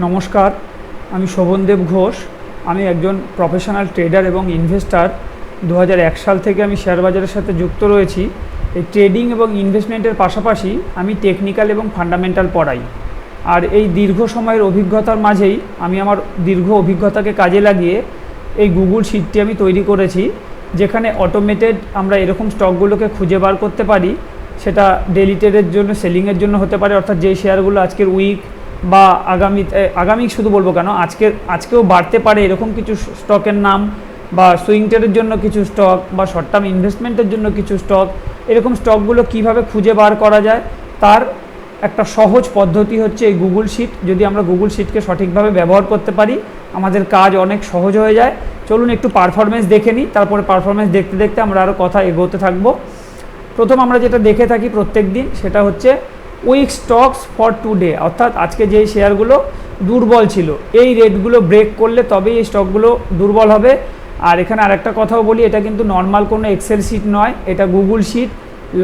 নমস্কার, আমি শোভনদেব ঘোষ। আমি একজন প্রফেশনাল ট্রেডার এবং ইনভেস্টার দু হাজার এক সাল থেকে আমি শেয়ার বাজারের সাথে যুক্ত রয়েছি। এই ট্রেডিং এবং ইনভেস্টমেন্টের পাশাপাশি আমি টেকনিক্যাল এবং ফান্ডামেন্টাল পড়াই। আর এই দীর্ঘ সময়ের অভিজ্ঞতার মাঝেই আমি আমার দীর্ঘ অভিজ্ঞতাকে কাজে লাগিয়ে এই গুগল শিটটি আমি তৈরি করেছি, যেখানে অটোমেটেড আমরা এরকম স্টকগুলোকে খুঁজে বার করতে পারি। সেটা ডেলিটেডের জন্য সেলিংয়ের জন্য হতে পারে, অর্থাৎ যেই শেয়ারগুলো আজকের উইক বা আগামী আগামী শুধু বলব কেন, আজকে, আজকেও বাড়তে পারে এরকম কিছু স্টকের নাম বা সুইং ট্রেডের জন্য কিছু স্টক বা শর্ট টার্ম ইনভেস্টমেন্টের জন্য কিছু স্টক। এরকম স্টকগুলো কীভাবে খুঁজে বার করা যায়, তার একটা সহজ পদ্ধতি হচ্ছে এই গুগল শিট। যদি আমরা গুগল শিটকে সঠিকভাবে ব্যবহার করতে পারি, আমাদের কাজ অনেক সহজ হয়ে যায়। চলুন একটু পারফরমেন্স দেখে নিই, তারপরে পারফরমেন্স দেখতে দেখতে আমরা আরও কথা এগোতে থাকব। প্রথম আমরা যেটা দেখে থাকি প্রত্যেক দিন, সেটা হচ্ছে উইক স্টকস ফর টুডে। অর্থাৎ আজকে যেই শেয়ারগুলো দুর্বল ছিল, এই রেটগুলো ব্রেক করলে তবেই এই স্টকগুলো দুর্বল হবে। আর এখানে আরেকটা কথাও বলি, এটা কিন্তু নর্মাল কোনো এক্সেল শিট নয়, এটা গুগল শিট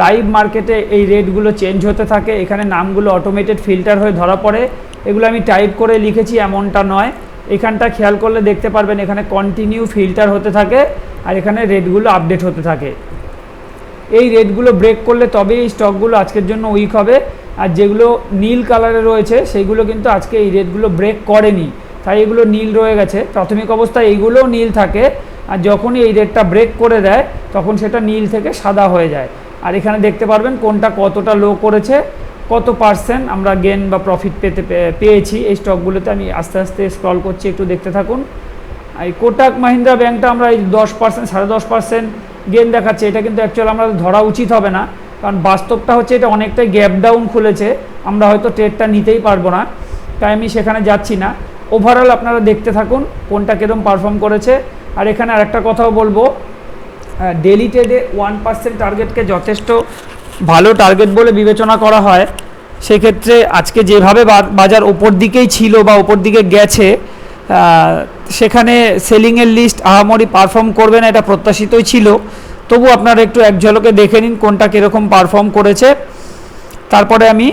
লাইভ মার্কেটে এই রেটগুলো চেঞ্জ হতে থাকে, এখানে নামগুলো অটোমেটেড ফিল্টার হয়ে ধরা পড়ে। এগুলো আমি টাইপ করে লিখেছি, এমনটা নয়। এখানটা খেয়াল করলে দেখতে পারবেন, এখানে কন্টিনিউ ফিল্টার হতে থাকে, আর এখানে রেটগুলো আপডেট হতে থাকে। এই রেটগুলো ব্রেক করলে তবেই এই স্টকগুলো আজকের জন্য উইক হবে। আর যেগুলো নীল কালারে রয়েছে, সেইগুলো কিন্তু আজকে এই রেটগুলো ব্রেক করেনি। তাই এগুলো নীল রয়ে গেছে। প্রাথমিক অবস্থায় এইগুলোও নীল থাকে। আর যখনই এই রেটটা ব্রেক করে দেয়, তখন সেটা নীল থেকে সাদা হয়ে যায়। আর এখানে দেখতে পারবেন কোনটা কতটা লো করেছে, কত পার্সেন্ট আমরা গেন বা প্রফিট পেতে পেয়েছি এই স্টকগুলোতে আমি আস্তে আস্তে স্ক্রল করছি, একটু দেখতে থাকুন। এই কোটাক মাহিন্দ্রা ব্যাংকটা আমরা এই দশ পার্সেন্ট সাড়ে দশ পার্সেন্ট গেন দেখাচ্ছে। এটা কিন্তু অ্যাকচুয়ালি আমরা ধরা উচিত হবে না। কারণ বাস্তবটা হচ্ছে এটা অনেকটাই গ্যাপ ডাউন খুলেছে। আমরা হয়তো ট্রেডটা নিতেই পারব না। তাই আমি সেখানে যাচ্ছি না। ওভারঅল আপনারা দেখতে থাকুন কোনটা কীরকম পারফর্ম করেছে। আর এখানে আরেকটা কথাও বলব ডেলি ট্রেডে ওয়ান পার্সেন্ট টার্গেটকে যথেষ্ট ভালো টার্গেট বলে বিবেচনা করা হয়। সেক্ষেত্রে আজকে যেভাবে বাজার ওপর দিকেই ছিল বা ওপর দিকে গেছে সেখানে সেলিংয়ের লিস্ট আহামরি পারফর্ম করবে না, এটা প্রত্যাশিতই ছিল। তবু আপনারা একটু এক ঝলকে দেখে নিন কোনটা কীরকম পারফর্ম করেছে। তারপরে আমি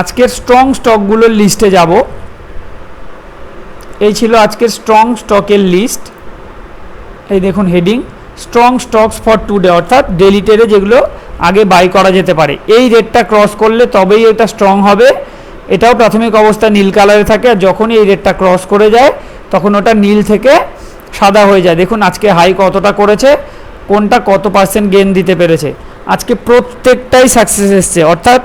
আজকের স্ট্রং স্টকগুলোর লিস্টে যাব। এই ছিল আজকের স্ট্রং স্টকের লিস্ট এই দেখুন heading strong stocks for today অর্থাৎ ডেলি ট্রেডে যেগুলো আগে বাই করা যেতে পারে। এই রেটটা ক্রস করলে তবেই এটা স্ট্রং হবে। এটাও প্রাথমিক অবস্থা নীল কালারে থাকে আর যখনই এই রেটটা ক্রস করে যায়, তখন ওটা নীল থেকে সাদা হয়ে যায়। দেখুন আজকে হাই কতটা করেছে। কোনটা কত পার্সেন্ট গেন দিতে পেরেছে? আজকে প্রত্যেকটাই সাকসেস এসছে। অর্থাৎ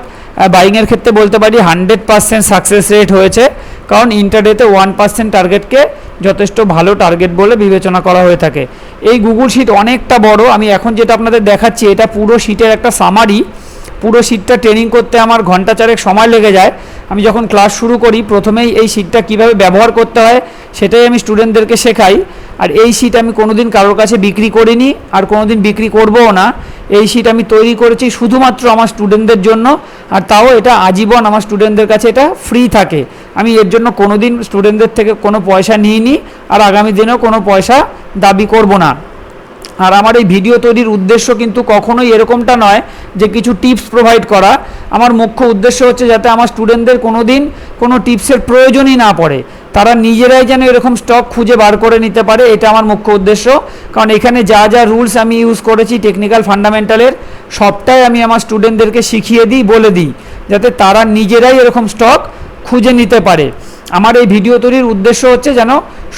বাইংয়ের ক্ষেত্রে বলতে পারি হান্ড্রেড পার্সেন্ট সাকসেস রেট হয়েছে। কারণ ইন্টারডেতে ওয়ান পার্সেন্ট টার্গেটকে যথেষ্ট ভালো টার্গেট বলে বিবেচনা করা হয়ে থাকে। এই গুগল শিট অনেকটা বড়। আমি এখন যেটা আপনাদের দেখাচ্ছি, এটা পুরো শিটের একটা সামারি পুরো শিটটা ট্রেনিং করতে আমার ঘণ্টা চারেক সময় লেগে যায়। আমি যখন ক্লাস শুরু করি, প্রথমেই এই শিটটা কীভাবে ব্যবহার করতে হয়, সেটাই আমি স্টুডেন্টদেরকে শেখাই। আর এই শিট আমি কোনোদিন কারোর কাছে বিক্রি করিনি, আর কোনোদিন বিক্রি করবও না। এই শিট আমি তৈরি করেছি শুধুমাত্র আমার স্টুডেন্টদের জন্য, আর তাও এটা আজীবন আমার স্টুডেন্টদের কাছে এটা ফ্রি থাকে। আমি এর জন্য কোনো দিন স্টুডেন্টদের থেকে কোনো পয়সা নিইনি, আর আগামী দিনেও কোনো পয়সা দাবি করব না। আর আমার এই ভিডিও তৈরির উদ্দেশ্য কিন্তু কখনোই এরকমটা নয় যে কিছু টিপস প্রোভাইড করা। আমার মুখ্য উদ্দেশ্য হচ্ছে যাতে আমার স্টুডেন্টদের কোনো দিন কোনো টিপসের প্রয়োজনই না পড়ে। তারা নিজেরাই যেন এরকম স্টক খুঁজে বার করে নিতে পারে, এটা আমার মুখ্য উদ্দেশ্য। কারণ এখানে যা যা রুলস আমি ইউজ করেছি টেকনিক্যাল ফান্ডামেন্টালের সবটাই আমি আমার স্টুডেন্টদেরকে শিখিয়ে দিই, বলে দিই, যাতে তারা নিজেরাই এরকম স্টক খুঁজে নিতে পারে। আমার এই ভিডিও তৈরির উদ্দেশ্য হচ্ছে যেন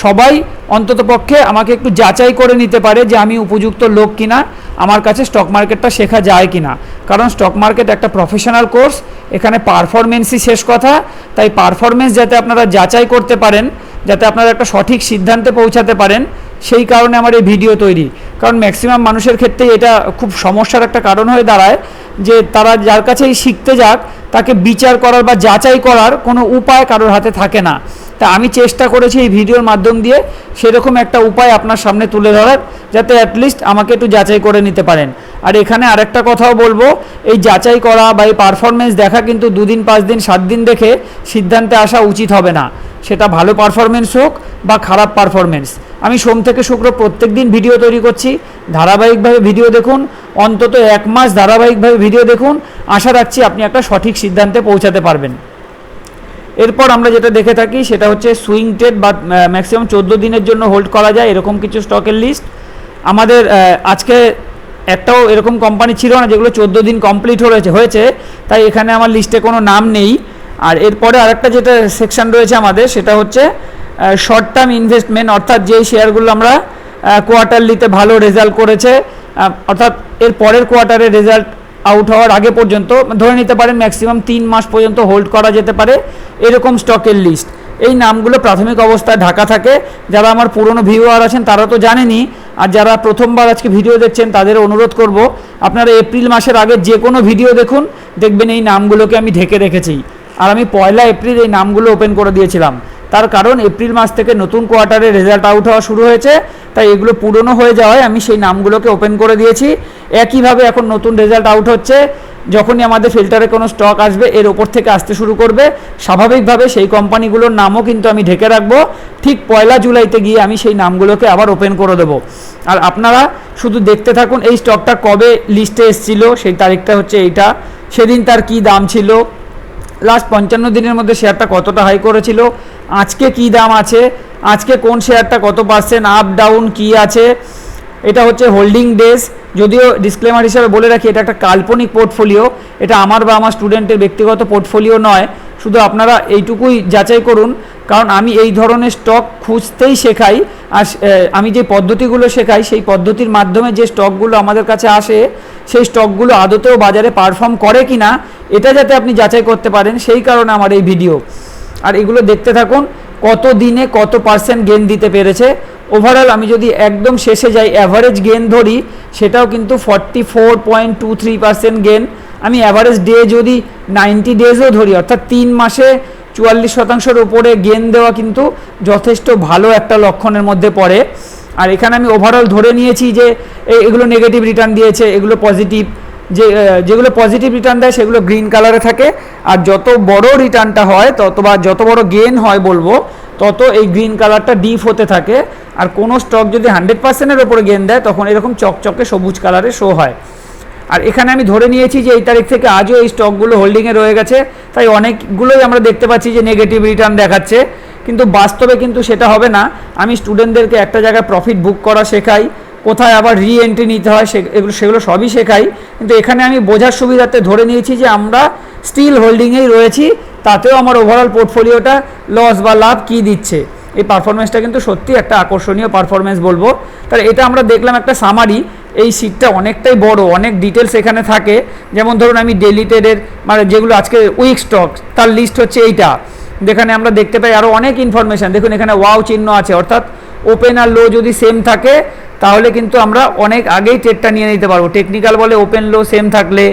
সবাই অন্ততপক্ষে আমাকে একটু যাচাই করে নিতে পারে যে আমি উপযুক্ত লোক কিনা, আমার কাছে স্টক মার্কেটটা শেখা যায় কিনা। কারণ স্টক মার্কেট একটা প্রফেশনাল কোর্স এখানে পারফরমেন্সই শেষ কথা। তাই পারফরমেন্স যাতে আপনারা যাচাই করতে পারেন, যাতে আপনারা একটা সঠিক সিদ্ধান্তে পৌঁছাতে পারেন, সেই কারণে আমার এই ভিডিও তৈরি। কারণ ম্যাক্সিমাম মানুষের ক্ষেত্রে এটা খুব সমস্যার একটা কারণ হয়ে দাঁড়ায়। যে তারা যার কাছেই শিখতে যাক, তাকে বিচার করার বা যাচাই করার কোনো উপায় কারোর হাতে থাকে না। তা আমি চেষ্টা করেছি এই ভিডিওর মাধ্যম দিয়ে সেরকম একটা উপায় আপনার সামনে তুলে ধরার, যাতে অ্যাটলিস্ট আমাকে একটু যাচাই করে নিতে পারেন। আর এখানে আরেকটা কথাও বলব, এই যাচাই করা বা এই পারফরমেন্স দেখা কিন্তু দুদিন, পাঁচ দিন, সাত দিন দেখে সিদ্ধান্তে আসা উচিত হবে না। সেটা ভালো পারফরমেন্স হোক বা খারাপ পারফরমেন্স আমি সোম থেকে শুক্র প্রত্যেক দিন ভিডিও তৈরি করছি। ধারাবাহিকভাবে ভিডিও দেখুন। অন্তত এক মাস ধারাবাহিকভাবে ভিডিও দেখুন। আশা রাখছি আপনি একটা সঠিক সিদ্ধান্তে পৌঁছাতে পারবেন। এরপর আমরা যেটা দেখে থাকি, সেটা হচ্ছে সুইং ট্রেড বা ম্যাক্সিমাম চোদ্দ দিনের জন্য হোল্ড করা যায়, এরকম কিছু স্টকের লিস্ট আমাদের আজকে একটাও এরকম কোম্পানি ছিল না, যেগুলো চোদ্দ দিন কমপ্লিট হয়েছে হয়েছে। তাই এখানে আমার লিস্টে কোনো নাম নেই। আর এরপরে আরেকটা যেটা সেকশন রয়েছে আমাদের, সেটা হচ্ছে শর্ট টার্ম ইনভেস্টমেন্ট অর্থাৎ যেই শেয়ারগুলো আমরা কোয়ার্টারলিতে ভালো রেজাল্ট করেছে অর্থাৎ এর পরের কোয়ার্টারে রেজাল্ট আউট হওয়ার আগে পর্যন্ত, ধরে নিতে পারেন ম্যাক্সিমাম তিন মাস পর্যন্ত হোল্ড করা যেতে পারে, এরকম স্টকের লিস্ট এই নামগুলো প্রাথমিক অবস্থায় ঢাকা থাকে। যারা আমার পুরনো ভিউয়ার আছেন, তারা তো জানেনই। আর যারা প্রথমবার আজকে ভিডিও দেখছেন, তাদের অনুরোধ করব, আপনারা এপ্রিল মাসের আগে যে কোনো ভিডিও দেখুন, দেখবেন এই নামগুলোকে আমি ঢেকে রেখেছি। আর আমি পয়লা এপ্রিল এই নামগুলো ওপেন করে দিয়েছিলাম। তার কারণ এপ্রিল মাস থেকে নতুন কোয়ার্টারে রেজাল্ট আউট হওয়া শুরু হয়েছে, তাই এগুলো পুরনো হয়ে যাওয়ায় আমি সেই নামগুলোকে ওপেন করে দিয়েছি। একইভাবে এখন নতুন রেজাল্ট আউট হচ্ছে, যখনই আমাদের ফিল্টারে কোনো স্টক আসবে, এর ওপর থেকে আসতে শুরু করবে। স্বাভাবিকভাবে সেই কোম্পানিগুলোর নামও কিন্তু আমি ঢেকে রাখব। ঠিক পয়লা জুলাইতে গিয়ে আমি সেই নামগুলোকে আবার ওপেন করে দেবো। আর আপনারা শুধু দেখতে থাকুন, এই স্টকটা কবে লিস্টে এসেছিল, সেই তারিখটা হচ্ছে এইটা। সেদিন তার কি দাম ছিল লাস্ট পঞ্চান্ন দিনের মধ্যে শেয়ারটা কতটা হাই করেছিল? আজকে কি দাম আছে? আজকে কোন শেয়ারটা কত পার্সেন্ট আপ ডাউন কি আছে? এটা হচ্ছে হোল্ডিং ডেজ যদিও ডিসক্লেমার হিসাবে বলে রাখি, এটা একটা কাল্পনিক পোর্টফোলিও এটা আমার বা আমার স্টুডেন্টের ব্যক্তিগত পোর্টফোলিও নয়। শুধু আপনারা এইটুকুই যাচাই করুন। কারণ আমি এই ধরনের স্টক খুঁজতেই শেখাই। আর আমি যে পদ্ধতিগুলো শেখাই, সেই পদ্ধতির মাধ্যমে যে স্টকগুলো আমাদের কাছে আসে, সেই স্টকগুলো আদতেও বাজারে পারফর্ম করে কি না এটা যাতে আপনি যাচাই করতে পারেন, সেই কারণে আমার এই ভিডিও। আর এগুলো দেখতে থাকুন, কত দিনে কত পার্সেন্ট গেন দিতে পেরেছে। ওভারঅল আমি যদি একদম শেষে যাই অ্যাভারেজ গেন ধরি, সেটাও কিন্তু forty four point two three percent gain আমি অ্যাভারেজ ডে যদি নাইনটি ডেজও ধরি, অর্থাৎ তিন মাসে চুয়াল্লিশ শতাংশের উপরে গেন দেওয়া কিন্তু যথেষ্ট ভালো একটা লক্ষণের মধ্যে পড়ে। আর এখানে আমি ওভারঅল ধরে নিয়েছি যে এগুলো নেগেটিভ রিটার্ন দিয়েছে, এগুলো পজিটিভ যে যেগুলো পজিটিভ রিটার্ন দেয় সেগুলো গ্রিন কালারে থাকে। আর যত বড় রিটার্নটা হয়, তত বা যত বড় গেন হয় বলব, তত এই গ্রিন কালারটা ডিপ হতে থাকে। আর কোনো স্টক যদি হান্ড্রেড পার্সেন্টের ওপরে গেন দেয়, তখন এরকম চকচকে সবুজ কালারে শো হয়। আর এখানে আমি ধরে নিয়েছি যে, এই তারিখ থেকে আজও এই স্টকগুলো হোল্ডিংয়ে রয়ে গেছে। তাই অনেকগুলোই আমরা দেখতে পাচ্ছি যে নেগেটিভ রিটার্ন দেখাচ্ছে। কিন্তু বাস্তবে কিন্তু সেটা হবে না। আমি স্টুডেন্টদেরকে একটা জায়গায় প্রফিট বুক করা শেখাই। কোথায় আবার রি এন্ট্রি নিতে হয়, সে এগুলো সেগুলো সবই শেখাই। কিন্তু এখানে আমি বোঝার সুবিধাতে ধরে নিয়েছি যে আমরা স্টিল হোল্ডিংয়েই রয়েছি, তাতেও আমার ওভারঅল পোর্টফোলিওটা লস বা লাভ কী দিচ্ছে। এই পারফরমেন্সটা কিন্তু সত্যি একটা আকর্ষণীয় পারফরমেন্স বলব। তাহলে এটা আমরা দেখলাম একটা সামারি এই সিটটা অনেকটাই বড়, অনেক ডিটেলস এখানে থাকে। যেমন ধরুন আমি ডেলিটেডের মানে যেগুলো আজকে উইক স্টক তার লিস্ট হচ্ছে এইটা। যেখানে আমরা দেখতে পাই আরও অনেক ইনফরমেশান দেখুন এখানে ওয়াও চিহ্ন আছে, অর্থাৎ ওপেন আর লো যদি সেম থাকে তাহলে কিন্তু আমরা অনেক আগেই ট্রেডটা নিয়ে নিতে পারব। টেকনিক্যাল বলে ওপেন লো সেম থাকলে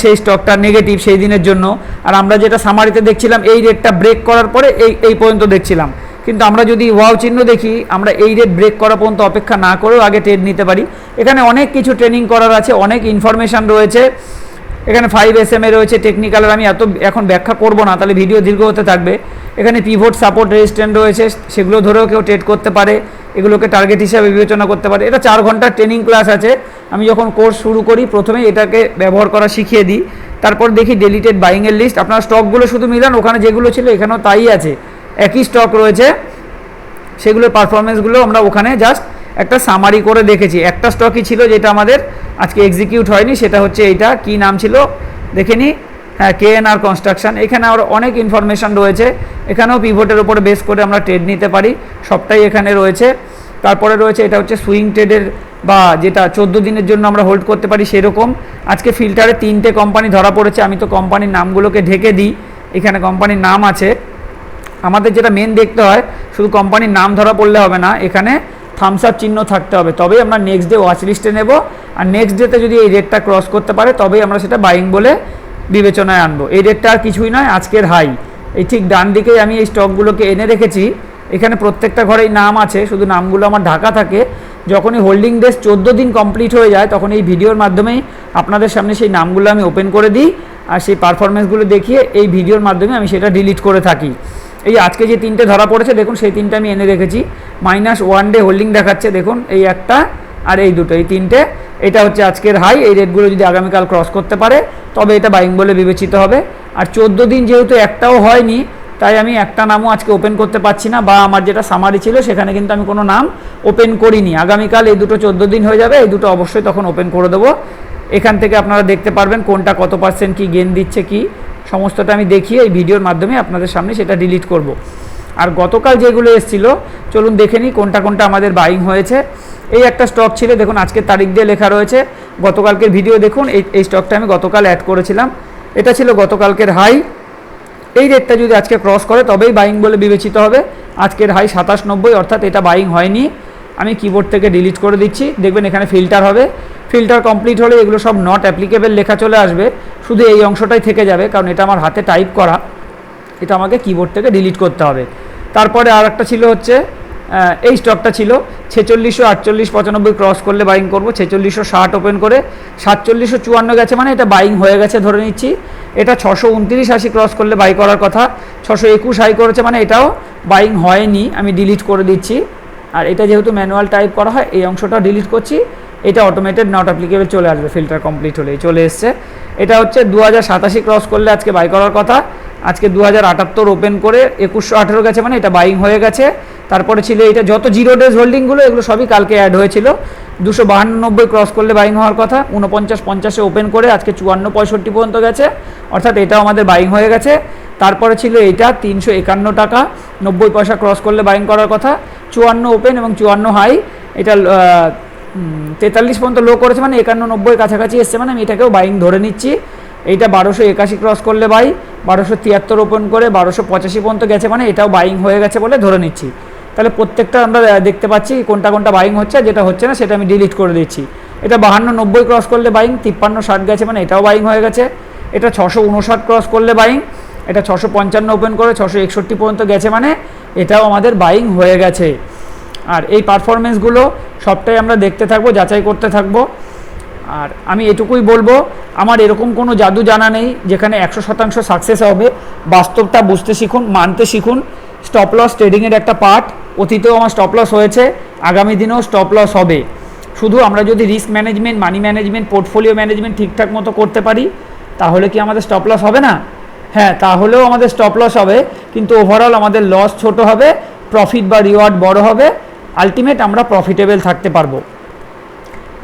সেই স্টকটা নেগেটিভ সেই দিনের জন্য। আর আমরা যেটা সামারিতে দেখছিলাম, এই রেটটা ব্রেক করার পরে এই এই পর্যন্ত দেখছিলাম। কিন্তু আমরা যদি ওয়াও চিহ্ন দেখি, আমরা এই রেট ব্রেক করা পর্যন্ত অপেক্ষা না করেও আগে ট্রেড নিতে পারি। এখানে অনেক কিছু ট্রেনিং করার আছে, অনেক ইনফরমেশান রয়েছে। এখানে ফাইভ এস এম এ রয়েছে টেকনিক্যালের আমি এত, এখন ব্যাখ্যা করব না, তাহলে ভিডিও দীর্ঘ হতে থাকবে। এখানে পিভোট সাপোর্ট রেজিস্ট্যান্ট রয়েছে, সেগুলো ধরেও কেউ ট্রেড করতে পারে। এগুলোকে টার্গেট হিসাবে বিবেচনা করতে পারে। এটা চার ঘণ্টার ট্রেনিং ক্লাস আছে। আমি যখন কোর্স শুরু করি প্রথমে এটাকে ব্যবহার করা শিখিয়ে দিই। তারপর দেখি ডেলিটেড বাইংয়ের লিস্ট আপনার স্টকগুলো শুধু মিলান, ওখানে যেগুলো ছিল এখানেও তাই আছে। একই স্টক রয়েছে। সেগুলোর পারফরমেন্সগুলো আমরা ওখানে জাস্ট একটা সামারি করে দেখেছি। একটা স্টকই ছিল যেটা আমাদের আজকে এক্সিকিউট হয়নি, সেটা হচ্ছে এইটা। কি নাম ছিল? দেখে নি হ্যাঁ কে এন আর কনস্ট্রাকশন এখানে আরও অনেক ইনফরমেশান রয়েছে। এখানেও পিভোটের উপরে বেস করে আমরা ট্রেড নিতে পারি, সবটাই এখানে রয়েছে। তারপরে রয়েছে, এটা হচ্ছে সুইং ট্রেডের বা যেটা চোদ্দ দিনের জন্য আমরা হোল্ড করতে পারি সেরকম। আজকে ফিল্টারে তিনটে কোম্পানি ধরা পড়েছে, আমি তো কোম্পানির নামগুলোকে ঢেকে দিই। এখানে কোম্পানির নাম আছে। আমাদের যেটা মেন দেখতে হয়, শুধু কোম্পানির নাম ধরা পড়লে হবে না, এখানে থামস আপ চিহ্ন থাকতে হবে। তবেই আমরা নেক্সট ডে ওয়াচ লিস্টে নেব। আর নেক্সট ডেতে যদি এই রেটটা ক্রস করতে পারে, তবেই আমরা সেটা বাইং বলে বিবেচনায় আনব। এই রেটটা আর কিছুই নয়, আজকের হাই এই ঠিক ডান দিকেই আমি এই স্টকগুলোকে এনে রেখেছি। এখানে প্রত্যেকটা ঘরেই নাম আছে, শুধু নামগুলো আমার ঢাকা থাকে। যখনই হোল্ডিং ডেস চোদ্দ দিন কমপ্লিট হয়ে যায়, তখন এই ভিডিওর মাধ্যমেই আপনাদের সামনে সেই নামগুলো আমি ওপেন করে দিই আর সেই পারফরমেন্সগুলো দেখিয়ে এই ভিডিওর মাধ্যমে আমি সেটা ডিলিট করে থাকি। এই আজকে যে তিনটে ধরা পড়েছে, দেখুন সেই তিনটে আমি এনে রেখেছি। মাইনাস ওয়ান ডে হোল্ডিং দেখাচ্ছে, দেখুন এই একটা আর এই দুটো, এই তিনটে, এটা হচ্ছে আজকের হাই এই রেটগুলো যদি আগামীকাল ক্রস করতে পারে, তবে এটা বাইং বলে বিবেচিত হবে। আর চোদ্দ দিন যেহেতু একটাও হয়নি, তাই আমি একটা নামও আজকে ওপেন করতে পারছি না, বা আমার যেটা সামারি ছিল, সেখানে কিন্তু আমি কোনো নাম ওপেন করিনি। আগামীকাল এই দুটো চোদ্দ দিন হয়ে যাবে, এই দুটো অবশ্যই তখন ওপেন করে দেবো। এখান থেকে আপনারা দেখতে পারবেন কোনটা কত পার্সেন্ট কী গেন দিচ্ছে কি, সমস্তটা আমি দেখিয়ে এই ভিডিওর মাধ্যমে আপনাদের সামনে সেটা ডিলিট করব। আর গতকাল যেগুলো এসেছিল, চলুন দেখে নিই কোনটা কোনটা আমাদের বাইং হয়েছে। এই একটা স্টক ছিল, দেখুন আজকের তারিখ দিয়ে লেখা রয়েছে, গতকালকের ভিডিও দেখুন, এই এই স্টকটা আমি গতকাল অ্যাড করেছিলাম। এটা ছিল গতকালকের হাই এই রেটটা যদি আজকে ক্রস করে, তবেই বাইং বলে বিবেচিত হবে। আজকের হাই সাতাশ নব্বই, অর্থাৎ এটা বাইং হয়নি। আমি কিবোর্ড থেকে ডিলিট করে দিচ্ছি, দেখবেন এখানে ফিল্টার হবে। ফিল্টার কমপ্লিট হলে এগুলো সব নট অ্যাপ্লিকেবল লেখা চলে আসবে। শুধু এই অংশটাই থেকে যাবে, কারণ এটা আমার হাতে টাইপ করা। এটা আমাকে কিবোর্ড থেকে ডিলিট করতে হবে। তারপরে আর একটা ছিল হচ্ছে এই স্টকটা ছিল ছেচল্লিশশো আটচল্লিশ, পঁচানব্বই ক্রস করলে বাইং করব, ছেচল্লিশশো ষাট ওপেন করে সাতচল্লিশশো চুয়ান্ন গেছে মানে এটা বাইং হয়ে গেছে ধরে নিচ্ছি। এটা ছশো উনত্রিশ আশি ক্রস করলে বাই করার কথা, ছশো একুশ হাই করেছে মানে এটাও বাইং হয়নি, আমি ডিলিট করে দিচ্ছি। আর এটা যেহেতু ম্যানুয়াল টাইপ করা হয়, এই অংশটা ডিলিট করছি, এটা অটোমেটেড নট অ্যাপ্লিকেবল চলে আসবে ফিল্টার কমপ্লিট হলেই চলে এসছে। এটা হচ্ছে দু হাজার সাতাশি ক্রস করলে আজকে বাই করার কথা আজকে দু হাজার আটাত্তর ওপেন করে একুশশো আঠেরো গেছে মানে এটা বাইং হয়ে গেছে। তারপরে ছিল এটা যত জিরো ডেজ হোল্ডিংগুলো এগুলো সবই কালকে অ্যাড হয়েছিল। দুশো বাহান্নব্বই ক্রস করলে বাইং হওয়ার কথা উনপঞ্চাশ পঞ্চাশে ওপেন করে আজকে চুয়ান্ন পঁয়ষট্টি পর্যন্ত গেছে। অর্থাৎ এটাও আমাদের বাইং হয়ে গেছে। তারপরে ছিল এইটা তিনশো একান্ন টাকা, নব্বই পয়সা ক্রস করলে বাইং করার কথা। চুয়ান্ন ওপেন এবং চুয়ান্ন হাই এটা তেতাল্লিশ পর্যন্ত লো করেছে মানে একান্ন নব্বই কাছাকাছি এসছে মানে আমি এটাকেও বাইং ধরে নিচ্ছি। এইটা বারোশো একাশি ক্রস করলে বাই বারোশো তিয়াত্তর ওপেন করে বারোশো পঁচাশি পর্যন্ত গেছে মানে এটাও বাইং হয়ে গেছে বলে ধরে নিচ্ছি। তাহলে প্রত্যেকটা আমরা দেখতে পাচ্ছি কোনটা কোনটা বাইং হচ্ছে যেটা হচ্ছে না সেটা আমি ডিলিট করে দিচ্ছি। এটা বাহান্ন নব্বই ক্রস করলে বাইং তিপ্পান্ন ষাট গেছে মানে এটাও বাইং হয়ে গেছে। এটা ছশো উনষাট ক্রস করলে বাইং এটা ছশো পঞ্চান্ন ওপেন করে ছশো একষট্টি পর্যন্ত গেছে মানে এটাও আমাদের বাইং হয়ে গেছে। আর এই পারফরমেন্সগুলো সবটাই আমরা দেখতে থাকব, যাচাই করতে থাকব। আর আমি এটুকুই বলব, আমার এরকম কোনো জাদু জানা নেই যেখানে একশো শতাংশ সাকসেস হবে। বাস্তবটা বুঝতে শিখুন, মানতে শিখুন। স্টপ লস ট্রেডিংয়ের একটা পার্ট অতীতেও আমার স্টপ লস হয়েছে, আগামী দিনেও স্টপ লস হবে। শুধু আমরা যদি risk management money management portfolio management ঠিকঠাক মতো করতে পারি, তাহলে কি আমাদের স্টপ লস হবে না? হ্যাঁ তাহলেও আমাদের স্টপ লস হবে, কিন্তু ওভারঅল আমাদের লস ছোট হবে প্রফিট বা রিওয়ার্ড বড় হবে আলটিমেট আমরা প্রফিটেবল থাকতে পারব।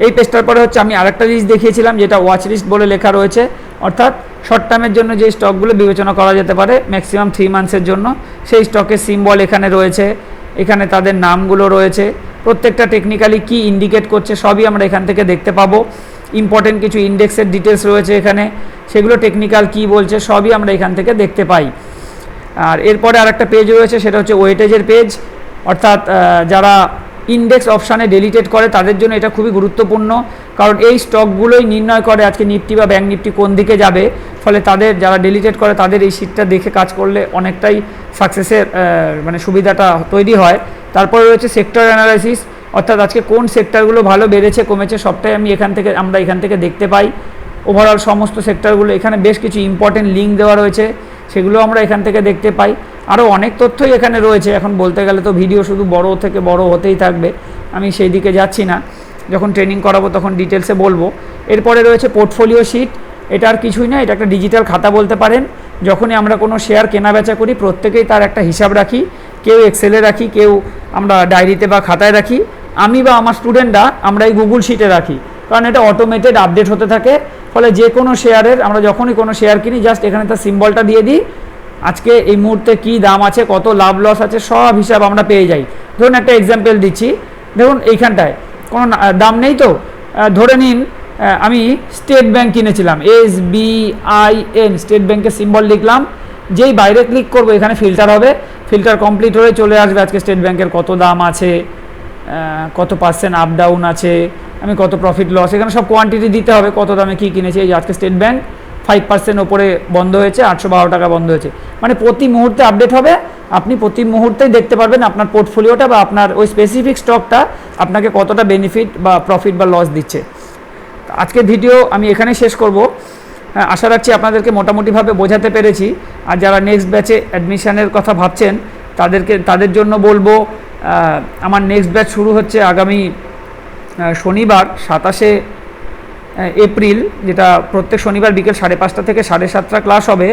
এই পেজটার পরে হচ্ছে আমি আরেকটা লিস্ট দেখিয়েছিলাম, যেটা ওয়াচ লিস্ট বলে লেখা রয়েছে। অর্থাৎ শর্ট টার্মের জন্য যে স্টকগুলো বিবেচনা করা যেতে পারে ম্যাক্সিমাম থ্রি মান্থসের জন্য, সেই স্টকের সিম্বল এখানে রয়েছে। এখানে তাদের নামগুলো রয়েছে। প্রত্যেকটা টেকনিক্যালি কি ইন্ডিকেট করছে, সবই আমরা এখান থেকে দেখতে পাবো। ইম্পর্টেন্ট কিছু ইন্ডেক্সের ডিটেলস রয়েছে এখানে। সেগুলো টেকনিক্যাল কি বলছে, সবই আমরা এখান থেকে দেখতে পাই। আর এরপরে আরেকটা পেজ রয়েছে, সেটা হচ্ছে ওয়েটেজের পেজ অর্থাৎ যারা ইন্ডেক্স অপশানে ডেলিটেড করে, তাদের জন্য এটা খুবই গুরুত্বপূর্ণ। কারণ এই স্টকগুলোই নির্ণয় করে আজকে নিফটি বা ব্যাঙ্ক নিফটি কোন দিকে যাবে। ফলে তাদের যারা ডেলিটেড করে, তাদের এই সিটটা দেখে কাজ করলে অনেকটাই সাকসেসের মানে সুবিধাটা তৈরি হয়। তারপরে রয়েছে সেক্টর অ্যানালাইসিস অর্থাৎ আজকে কোন সেক্টরগুলো ভালো বেড়েছে, কমেছে, সবটাই আমি এখান থেকে, আমরা এখান থেকে দেখতে পাই। ওভারঅল সমস্ত সেক্টরগুলো এখানে বেশ কিছু ইম্পর্টেন্ট লিঙ্ক দেওয়া রয়েছে। সেগুলো আমরা এখান থেকে দেখতে পাই। আরও অনেক তথ্যই এখানে রয়েছে। এখন বলতে গেলে তো ভিডিও শুধু বড় থেকে বড় হতেই থাকবে। আমি সেই দিকে যাচ্ছি না। যখন ট্রেনিং করাবো তখন ডিটেলসে বলব। এরপরে রয়েছে পোর্টফোলিও শিট এটা আর কিছুই না, এটা একটা ডিজিটাল খাতা বলতে পারেন। যখনই আমরা কোনো শেয়ার কেনা বেচা করি, প্রত্যেকেই তার একটা হিসাব রাখি। কেউ এক্সেলে রাখি, কেউ আমরা ডায়েরিতে বা খাতায় রাখি। আমি বা আমার স্টুডেন্টরা আমরা এই গুগল শিটে রাখি। কারণ এটা অটোমেটেড আপডেট হতে থাকে। ফলে যে কোনো শেয়ারের আমরা যখনই কোনো শেয়ার কিনি জাস্ট এখানে তার সিম্বলটা দিয়ে দিই। আজকে এই মুহূর্তে কি দাম আছে, কত লাভ লস আছে, সব হিসাব আমরা পেয়ে যাই। ধরুন একটা এক্সাম্পল দিচ্ছি। দেখুন এইখানটায়, কোনো দাম নেই তো? ধরে নিন আমি স্টেট ব্যাংক কিনেছিলাম S B I N state ব্যাংকের সিম্বল লিখলাম। যেই বাইরে ক্লিক করব, এখানে ফিল্টার হবে। ফিল্টার কমপ্লিট হয়ে চলে আসবে আজকে স্টেট ব্যাংকের কত দাম আছে কত পার্সেন্ট আপ ডাউন আছে, আমি কত প্রফিট লস এখানে সব কোয়ান্টিটি দিতে হবে, কত দামে কী কিনেছি, এই আজকে স্টেট ব্যাংক ফাইভ পার্সেন্ট ওপরে বন্ধ হয়েছে আটশো বারো টাকা বন্ধ হয়েছে। মানে প্রতি মুহূর্তে আপডেট হবে আপনি প্রতি মুহূর্তেই দেখতে পারবেন আপনার পোর্টফোলিওটা বা আপনার ওই স্পেসিফিক স্টকটা আপনাকে কতটা বেনিফিট বা প্রফিট বা লস দিচ্ছে। আজকের ভিডিও আমি এখানে শেষ করব। হ্যাঁ, আশা রাখছি আপনাদেরকে মোটামুটিভাবে বোঝাতে পেরেছি। আর যারা নেক্সট ব্যাচে অ্যাডমিশানের কথা ভাবছেন তাদেরকে তাদের জন্য বলব আমার নেক্সট ব্যাচ শুরু হচ্ছে আগামী শনিবার সাতাশে এপ্রিল, যেটা প্রত্যেক শনিবার বিকেল সাড়ে পাঁচটা থেকে সাড়ে সাতটা ক্লাস হবে।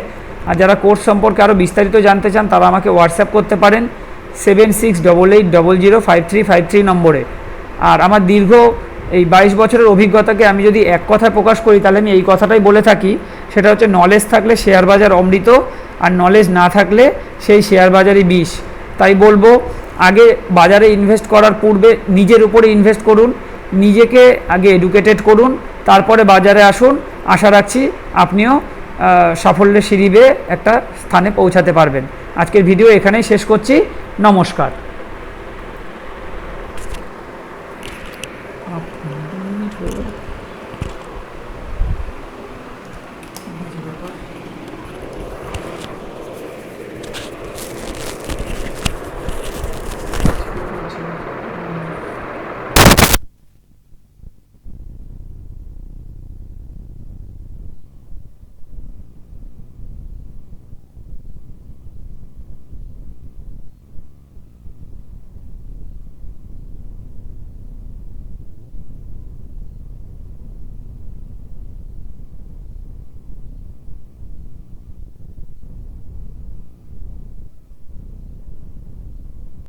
আর যারা কোর্স সম্পর্কে আরও বিস্তারিত জানতে চান, তারা আমাকে হোয়াটসঅ্যাপ করতে পারেন seven six double eight double zero five three five three নম্বরে। আর আমার দীর্ঘ এই বাইশ বছরের অভিজ্ঞতাকে আমি যদি এক কথায় প্রকাশ করি, তাহলে আমি এই কথাটাই বলে থাকি। সেটা হচ্ছে নলেজ থাকলে শেয়ার বাজার অমৃত, আর নলেজ না থাকলে সেই শেয়ার বাজারই বিষ। তাই বলব, আগে বাজারে ইনভেস্ট করার পূর্বে নিজের উপরে ইনভেস্ট করুন, নিজেকে আগে এডুকেটেড করুন তারপরে বাজারে আসুন। আশা রাখছি আপনিও সাফল্য সাফল্যের সিঁড়ি বেয়ে একটা স্থানে পৌঁছাতে পারবেন। আজকের ভিডিও এখানেই শেষ করছি। নমস্কার।